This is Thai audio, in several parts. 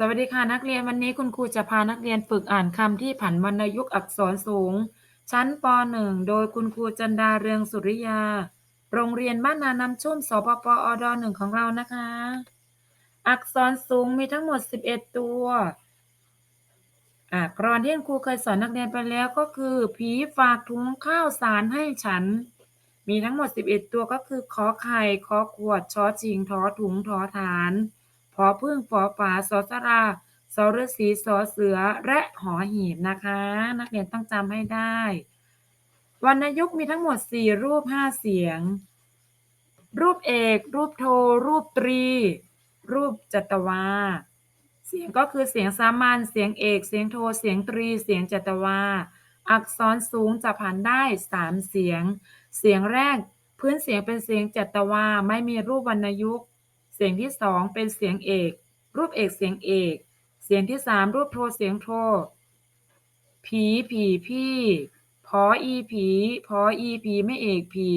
สวัสดีค่ะนักเรียนวันนี้คุณครูจะพานักเรียนฝึกอ่านคำที่ผันวรรณยุกต์อักษรสูง ชั้นป .1 โดยคุณครูจันดาเรืองสุริยา โรงเรียนบ้านนาน้ำชุ่มสปปอดหนึ่งของเรานะคะ อักษรสูงมีทั้งหมด 11 ตัวอ่ากรอนที่คุณครูเคยสอนนักเรียนไปแล้วก็คือ ผีฝากถุงข้าวสารให้ฉัน มีทั้งหมด 11 ตัวก็คือขอไข่ขอขวดชอชิงทอถุงทอฐาน อพึ่งฝอฝาสอสราสอฤษีสอเสือและหอหีบนะคะ นักเรียนต้องจำให้ได้ วรรณยุกต์มีทั้งหมด 4 รูป 5 เสียง รูปเอก รูปโท รูปตรี รูปจัตวา เสียงก็คือเสียงสามัญเสียงเอก เสียงโท เสียงตรี เสียงจัตวา อักษรสูงจะผ่านได้ 3 เสียง เสียงแรกพื้นเสียงเป็นเสียงจัตวา ไม่มีรูปวรรณยุกต์ เสียงที่สองเป็นเสียงเอก รูปเอกเสียงเอก เสียงที่สามรูปโทเสียงโทผีผีพี่พออีผีพออีผีไม่เอกผี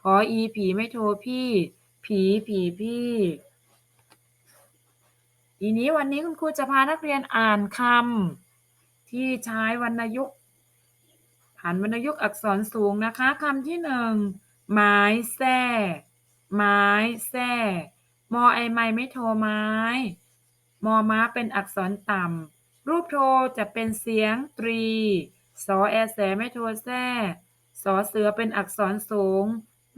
พออีผีไม่โทพี่ ผีผีพี่ทีนี้วันนี้คุณครูจะพานักเรียนอ่านคำที่ใช้วรรณยุกต์ผันวรรณยุกต์อักษรสูงนะคะคำที่หนึ่งไม้แส้ไม้แส้ มอไอไม้ไม่โทไม้ มอม้าเป็นอักษรต่ำ รูปโทจะเป็นเสียงตรี สอแอแสไม่โทแส้สอเสือเป็นอักษรสูง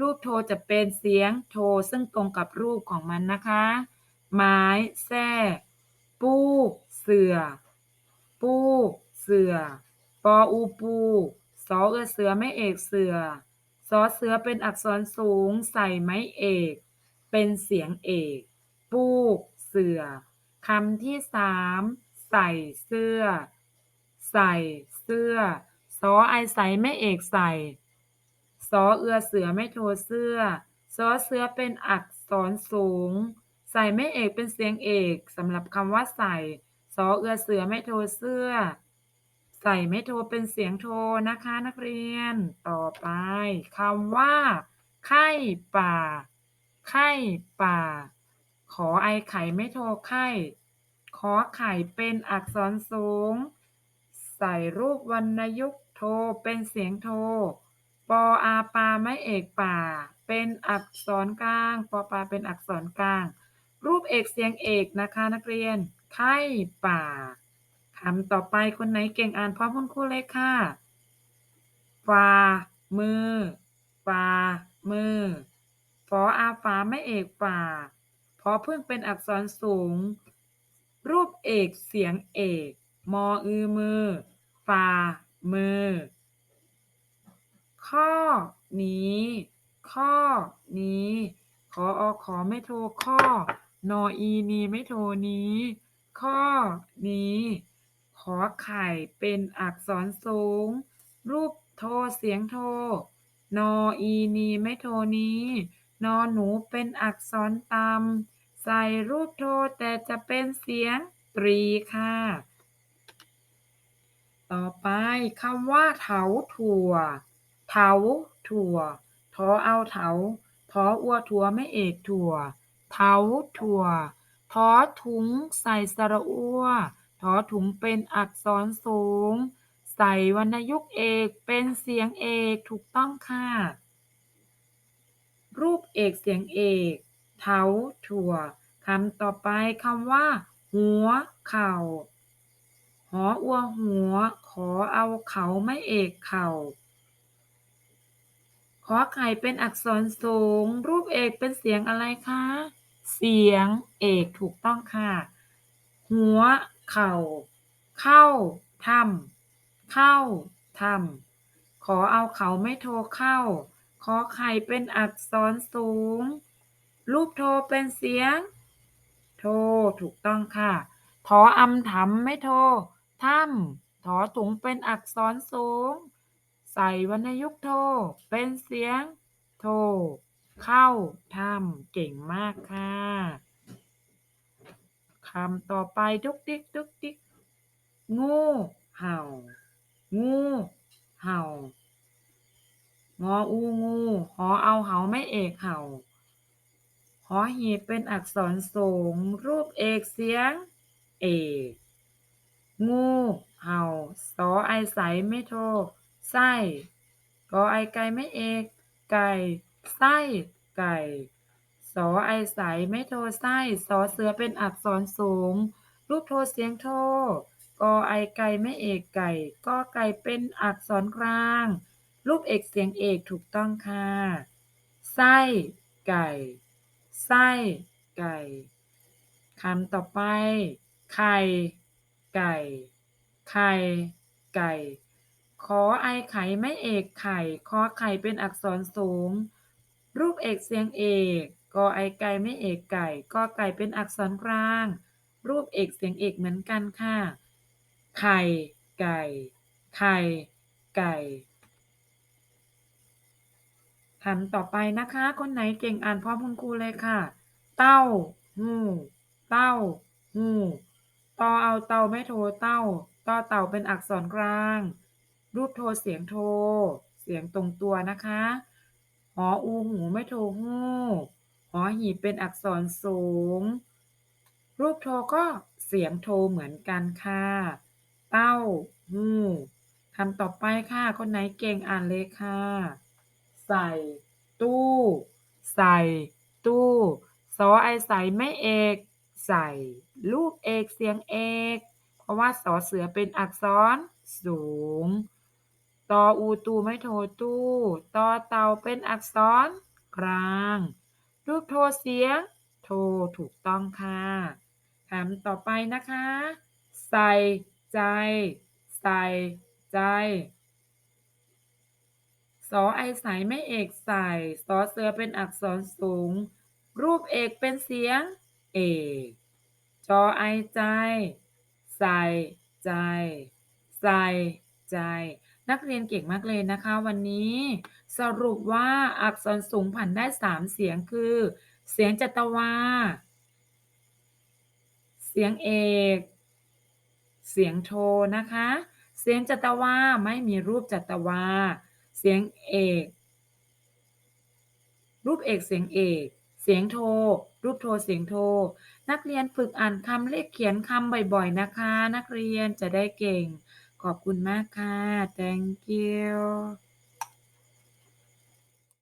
รูปโทจะเป็นเสียงโทซึ่งตรงกับรูปของมันนะคะ ไม้แส้ปูเสือ ปูเสือ ปออูปูสอเอือเสือไม่เอกเสือ สอเสือเป็นอักษรสูงใส่ไม้เอก เป็นเสียงเอก ปูก เสือคำที่สามใส่เสื้อ ใส่เสื้อสอไอใส่ไม่เอกใส่สอเอือเสือไม่โทเสื้อสอเสือเป็นอักษรสูง ใส่ไม่เอกเป็นเสียงเอกสำหรับคำว่าใส่สอเอือเสือไม่โทเสื้อ ใส่ไม่โทเป็นเสียงโทนะคะนักเรียน ต่อไปคำว่า ไข่ป่า ไข่ป่า ขอไอไข่ไม่โทไข่ขอไข่เป็นอักษรสูง ใส่รูปวรรณยุกต์โทเป็นเสียงโท ปออาปาไม่เอกป่า เป็นอักษรกลาง ปอปาเป็นอักษรกลาง รูปเอกเสียงเอกนะคะนักเรียน ไข่ป่าคำต่อไปคนไหนเก่งอ่านพร้อมคุณครูเลยค่ะฝ่ามือฝ่ามือ ฟออาฝา ไม่เอกฝ่า พอพึ่งเป็นอักษรสูง รูปเอกเสียงเอก มออือมือฝ่ามือ ข้อนี้ ข้อนี้ ขออขอไม่โทรข้อนออีนีไม่โทรนี้ ข้อนี้ ขอไข่เป็นอักษรสูง รูปโทเสียงโทนออีนีไม่โทนี้ นอหนูเป็นอักษรต่ำใส่รูปโทแต่จะเป็นเสียงตรีค่ะ ต่อไปคำว่าเถาถั่ว เถาถั่ว ทอเอาเถา ทออัวถั่วไม่เอกถั่ว เถาถั่ว ทอถุงใส่สระอัว ทอถุงเป็นอักษรสูง ใส่วรรณยุกต์เอกเป็นเสียงเอกถูกต้องค่ะ รูปเอกเสียงเอก เถา ถั่ว คำต่อไปคำว่า หัว เข่า หออัวหัว ขอเอาเขาไม่เอกเข่า ขอไข่เป็นอักษรสูง รูปเอกเป็นเสียงอะไรคะ เสียงเอกถูกต้องค่ะ หัว เข่า เข้าทำเข้าทำขอเอาเขาไม่โทรเข้า ขอไข่เป็นอักษรสูง รูปโทเป็นเสียง โทถูกต้องค่ะทออำถำไม่โทถ้ำถอถุงเป็นอักษรสูง ใส่วรรณยุกโทเป็นเสียง โท เข้าทำเก่งมากค่ะคำต่อไปดุกดิกดุกดิกงูเห่างูเห่า งออูงู หอเอาเหาไม่ เอกเห่าหอหีบเป็นอักษรสูง รูปเอกเสียง เอกงูเห่าสอไอใสไม่โทไส้กอไอไก่ไม่เอกไก่ไส้ไก่สอไอใสไม่โทไส้สอเสือเป็นอักษรสูง รูปโทเสียงโทกอไอไก่ไม่เอกไก่กอไก่เป็นอักษรกลาง รูปเอกเสียงเอกถูกต้องค่ะ ไส้ไก่ ไส้ไก่ คำต่อไป ไข่ ไก่ ไข่ ไก่ ขอไอไข่ไม่เอกไข่ ขอไข่เป็นอักษรสูง รูปเอกเสียงเอก กอไอไก่ไม่เอกไก่ กอไก่เป็นอักษรกลาง รูปเอกเสียงเอกเหมือนกันค่ะ ไข่ ไก่ ไข่ ไก่ คำต่อไปนะคะ คนไหนเก่งอ่านพร้อมคุณครูเลยค่ะ เต้าหูเต้าหูตอเอาเตาไม่โทเต้าต่อเต่าเป็นอักษรกลาง รูปโทเสียงโท เสียงตรงตัวนะคะหออูหูไม่โทหูหอหีเป็นอักษรสูง รูปโทก็เสียงโทเหมือนกันค่ะ เต้าหูคำต่อไปค่ะ คนไหนเก่งอ่านเลยค่ะ ส่ตู้ ใส่ตู้สอไอใส่ไม่เอก ใส่ รูปเอกเสียงเอก เพราะว่าสอเสือเป็นอักษรสูงตออูตูไม่โทตู้ตอเตาเป็นอักษรกลาง รูปโทเสียง โทถูกต้องค่ะคำต่อไปนะคะ ใส่ใจ ใส่ใจ สอไอใสไม่เอกใส่สอเสือเป็นอักษรสูง รูปเอกเป็นเสียง เอกจอไอใจ ใส่ใจ ใส่ใจ นักเรียนเก่งมากเลยนะคะวันนี้ สรุปว่าอักษรสูงผันได้3เสียงคือ เสียงจัตวา เสียงเอก เสียงโทนะคะ เสียงจัตวาไม่มีรูปจัตวา เสียงเอก รูปเอกเสียงเอก เสียงโทรูปโทเสียงโทนักเรียนฝึกอ่านคำเลขเขียนคำบ่อยๆนะคะ นักเรียนจะได้เก่ง ขอบคุณมากค่ะ thank you